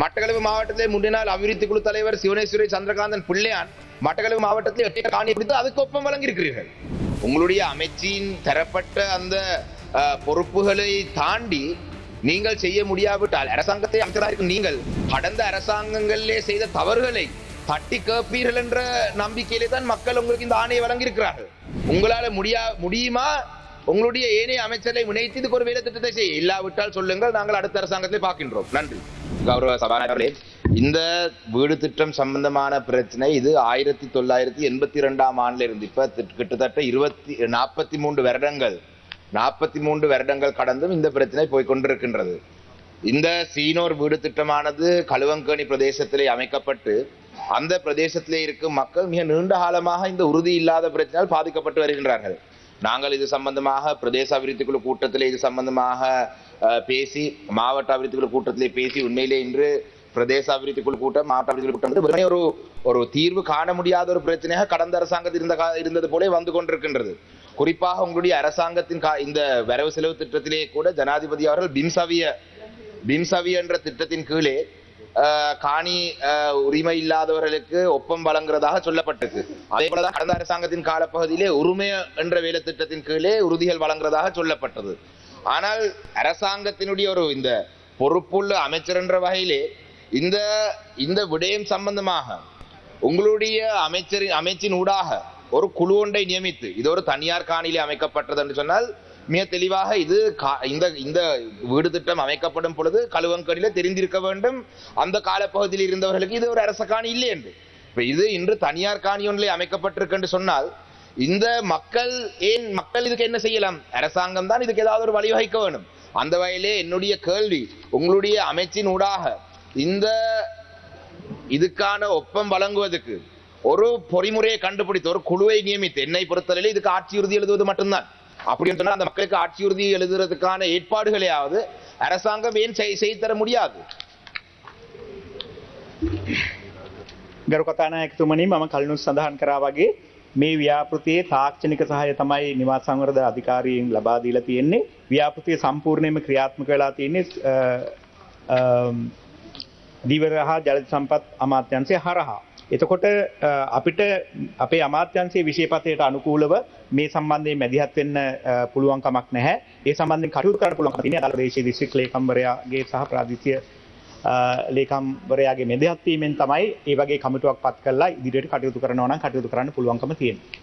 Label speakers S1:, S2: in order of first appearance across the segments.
S1: மட்டக்களப்பு மாவட்டத்திலே முன்னினால் அபிவிருத்தி குழு தலைவர் சிவனேஸ்வரி சந்திரகாந்தன் பிள்ளையான் மட்டக்களப்பு மாவட்டத்தில் எட்டு காணி பிடித்து அதுக்கு ஒப்பம் வழங்கியிருக்கிறீர்கள். உங்களுடைய அமைச்சின் தரப்பட்ட அந்த பொறுப்புகளை தாண்டி நீங்கள் செய்ய முடியாவிட்டால் அரசாங்கத்தை அமைச்சராக நீங்கள் கடந்த அரசாங்கங்களிலே செய்த தவறுகளை தட்டி கேட்பீர்கள் என்ற நம்பிக்கையிலே தான் மக்கள் உங்களுக்கு இந்த ஆணையை வழங்கியிருக்கிறார்கள். உங்களால் முடியா முடியுமா? உங்களுடைய ஏனைய அமைச்சரை இணைத்து இதுக்கு ஒரு வேலை திட்டத்தை செய்ய. இல்லாவிட்டால் சொல்லுங்கள் நாங்கள் அடுத்த அரசாங்கத்தை பார்க்கின்றோம். நன்றி. கௌரவ சபாநாயகர்களே இந்த வீடு திட்டம் சம்பந்தமான பிரச்சனை இது ஆயிரத்தி தொள்ளாயிரத்தி எண்பத்தி ரெண்டாம் ஆண்டுல இருந்து இப்ப கிட்டத்தட்ட இருபத்தி நாற்பத்தி மூன்று வருடங்கள் நாற்பத்தி மூன்று வருடங்கள் கடந்தும் இந்த பிரச்சனை போய்கொண்டிருக்கின்றது இந்த சீனோர் வீடு திட்டமானது களுவங்கேணி பிரதேசத்திலே அமைக்கப்பட்டு அந்த பிரதேசத்திலே இருக்கும் மக்கள் மிக நீண்ட காலமாக இந்த உறுதி இல்லாத பிரச்சனையால் பாதிக்கப்பட்டு வருகின்றார்கள். நாங்கள் இது சம்பந்தமாக பிரதேச அபிவிருத்தி குழு கூட்டத்திலே இது சம்பந்தமாக பேசி மாவட்ட அபிவிருத்தி குழு கூட்டத்திலே பேசி உண்மையிலே இன்று பிரதேச அபிவிருத்தி குழு கூட்டம் மாவட்ட அபிவிருத்தி குழு கூட்டம் வந்து ஒரு ஒரு தீர்வு காண முடியாத ஒரு பிரச்சனையாக கடந்த அரசாங்கத்தில் இருந்த இருந்தது போலே வந்து கொண்டிருக்கின்றது. குறிப்பாக உங்களுடைய அரசாங்கத்தின் கா- இந்த வரவு செலவு திட்டத்திலே கூட ஜனாதிபதி அவர்கள் பிம்சவிய பிம்சவி என்ற திட்டத்தின் கீழே காணி அஹ், உரிமை இல்லாதவர்களுக்கு ஒப்பம் வழங்குறதாக சொல்லப்பட்டது அதே போலதான் கடந்த அரசாங்கத்தின் காலப்பகுதியிலே உரிமை என்ற வேலை திட்டத்தின் கீழே உறுதிகள் வழங்குறதாக சொல்லப்பட்டது. ஆனால் அரசாங்கத்தினுடைய ஒரு இந்த பொறுப்புள்ள அமைச்சர் என்ற வகையிலே இந்த இந்த விடயம் சம்பந்தமாக உங்களுடைய அமைச்சரின் அமைச்சின் ஊடாக ஒரு குழு ஒன்றை நியமித்து இது ஒரு தனியார் காணியிலே அமைக்கப்பட்டது என்று சொன்னால் மிக தெளிவாக இது கா- இந்த இந்த வீடு திட்டம் அமைக்கப்படும் பொழுது கழுவங்கடியில் தெரிந்திருக்க வேண்டும். அந்த காலப்பகுதியில் இருந்தவர்களுக்கு இது ஒரு அரச காணி இல்லை என்று. இப்போ இது இன்று தனியார் காணி ஒன்றிலே அமைக்கப்பட்டிருக்கு என்று சொன்னால் இந்த மக்கள் ஏன் மக்கள் இதுக்கு என்ன செய்யலாம்? அரசாங்கம் தான் இதுக்கு ஏதாவது ஒரு வழிவகைக்க வேணும் அந்த வகையிலே என்னுடைய கேள்வி உங்களுடைய அமைச்சின் ஊடாக இந்த இதுக்கான ஒப்பம் வழங்குவதற்கு ஒரு பொறிமுறையை கண்டுபிடித்து ஒரு குழுவை நியமித்து என்னை பொறுத்தவரையில் இதுக்கு ஆட்சி உறுதி எழுதுவது மட்டும்தான். அப்படின்னு சொன்னா அந்த மக்களுக்கு ஆட்சி உறுதி எழுதுறதுக்கான ஏற்பாடுகளையாவது அரசாங்கம் ஏன் செய்- செய்து தர முடியாது
S2: ගරු කතානායකතුමනි මම කලනුත් සඳහන් කරා වගේ මේ ව්‍යාපෘතියේ තාක්ෂණික සහාය තමයි නිවාස සංවර්ධන අධිකාරියෙන් ලබා දීලා තියෙන්නේ ව්‍යාපෘතිය සම්පූර්ණයෙන්ම ක්‍රියාත්මක වෙලා තියෙන්නේ අ, අම්, දිවර හා ජල සම්පත් අමාත්‍යංශය හරහා එතකොට අ, අපිට අපේ අමාත්‍යංශයේ විශේෂපතයට අනුකූලව මේ සම්බන්ධයෙන් මැදිහත් වෙන්න අ, පුළුවන් කමක් නැහැ. ඒ සම්බන්ධයෙන් කටයුතු කරන්න පුළුවන් කමක් තියෙනවා. අදාළ ප්‍රදේශීය දිස්ත්‍රික් ලේකම්වරයාගේ සහ ප්‍රාදේශීය අ, ලේකම්වරයාගේ මැදිහත් වීමෙන් තමයි ඒ වගේ කමිටුවක් පත් කරලා ඉදිරියට කටයුතු කරනවා නම් කටයුතු කරන්න පුළුවන්කම තියෙන්නේ.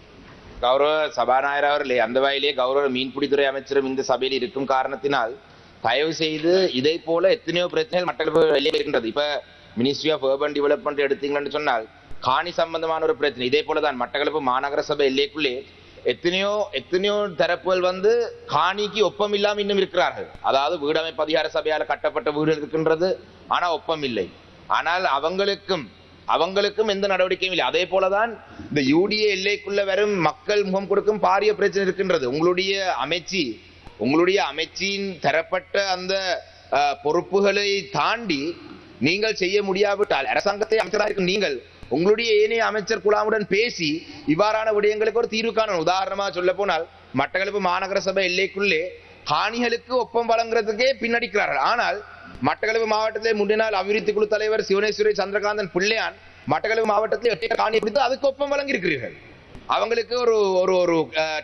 S1: கௌரவ சபாநாயகர் அவர்களே அந்த வகையிலே கௌரவ மீன்பிடித்துறை அமைச்சரும் இந்த சபையில் இருக்கும் காரணத்தினால் தயவு செய்து இதை போல எத்தனையோ பிரச்சனைகள் மட்டக்களப்பு வெளியே இருக்கின்றது இப்ப மினிஸ்ட்ரி ஆஃப் urban டெவலப்மெண்ட் எடுத்தீங்கன்னு சொன்னால் காணி சம்பந்தமான ஒரு பிரச்சனை. இதே போல தான் மட்டக்களப்பு மாநகர சபை எல்லைக்குள்ளே எத்தனையோ எத்தனையோ தரப்புகள் வந்து காணிக்கு ஒப்பம் இல்லாமல் இன்னும் இருக்கிறார்கள். அதாவது வீடமைப்பு அதிகார சபையால் கட்டப்பட்ட வீடு இருக்கின்றது ஆனால் ஒப்பம் இல்லை. ஆனால் அவங்களுக்கும் அவங்களுக்கும் எந்த நடவடிக்கையும் இல்லை. அதே போலதான் இந்த யூடிஏ எல்லைக்குள்ள வரும் மக்கள் முகம் கொடுக்கும் பாரிய பிரச்சனை இருக்கின்றது. உங்களுடைய அமைச்சி உங்களுடைய அமைச்சியின் தரப்பட்ட அந்த பொறுப்புகளை தாண்டி நீங்கள் செய்ய முடியாவிட்டால் அரசாங்கத்தை அமைச்சராக இருக்கும் நீங்கள் உங்களுடைய ஏனைய அமைச்சர் குழாமுடன் பேசி இவ்வாறான விடயங்களுக்கு ஒரு தீர்வு காணணும். உதாரணமா சொல்ல போனால் மட்டக்களப்பு மாநகர சபை எல்லைக்குள்ளே காணிகளுக்கு ஒப்பம் வழங்குறதுக்கே பின்னடிக்கிறார்கள். ஆனால் மட்டக்களப்பு மாவட்டத்திலே முன்னாள் அபிவிருத்தி குழு தலைவர் சிவனேஸ்வரி சந்திரகாந்தன் பிள்ளையான் மட்டக்களப்பு மாவட்டத்தில் எட்டு காணி பிடித்து அதுக்கு ஒப்பம் வழங்கியிருக்கிறீர்கள். அவங்களுக்கு ஒரு ஒரு ஒரு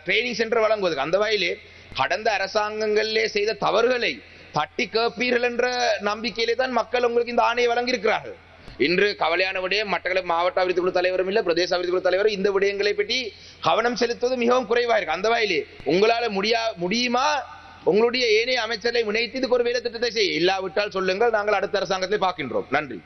S1: ட்ரைனிங் சென்டர் வழங்குவதற்கு. அந்த வகையிலே கடந்த அரசாங்கங்களிலே செய்த தவறுகளை தட்டி கேட்பீர்கள் என்ற நம்பிக்கையிலே தான் மக்கள் உங்களுக்கு இந்த ஆணையை வழங்கியிருக்கிறார்கள். இன்று கவலையான விடயம் மட்டக்களப்பு மாவட்ட அபிவிருத்தி குழு தலைவரும் இல்லை பிரதேச அபிவிருத்தி குழு தலைவர் இந்த விடயங்களை பற்றி கவனம் செலுத்துவது மிகவும் குறைவாக இருக்கு. அந்த வாயிலே உங்களால முடியா முடியுமா? உங்களுடைய ஏனைய அமைச்சரை இணைத்து இதுக்கு ஒரு வேலை திட்டத்தை செய்ய இல்லாவிட்டால் சொல்லுங்கள் நாங்கள் அடுத்த அரசாங்கத்தை பார்க்கின்றோம். நன்றி.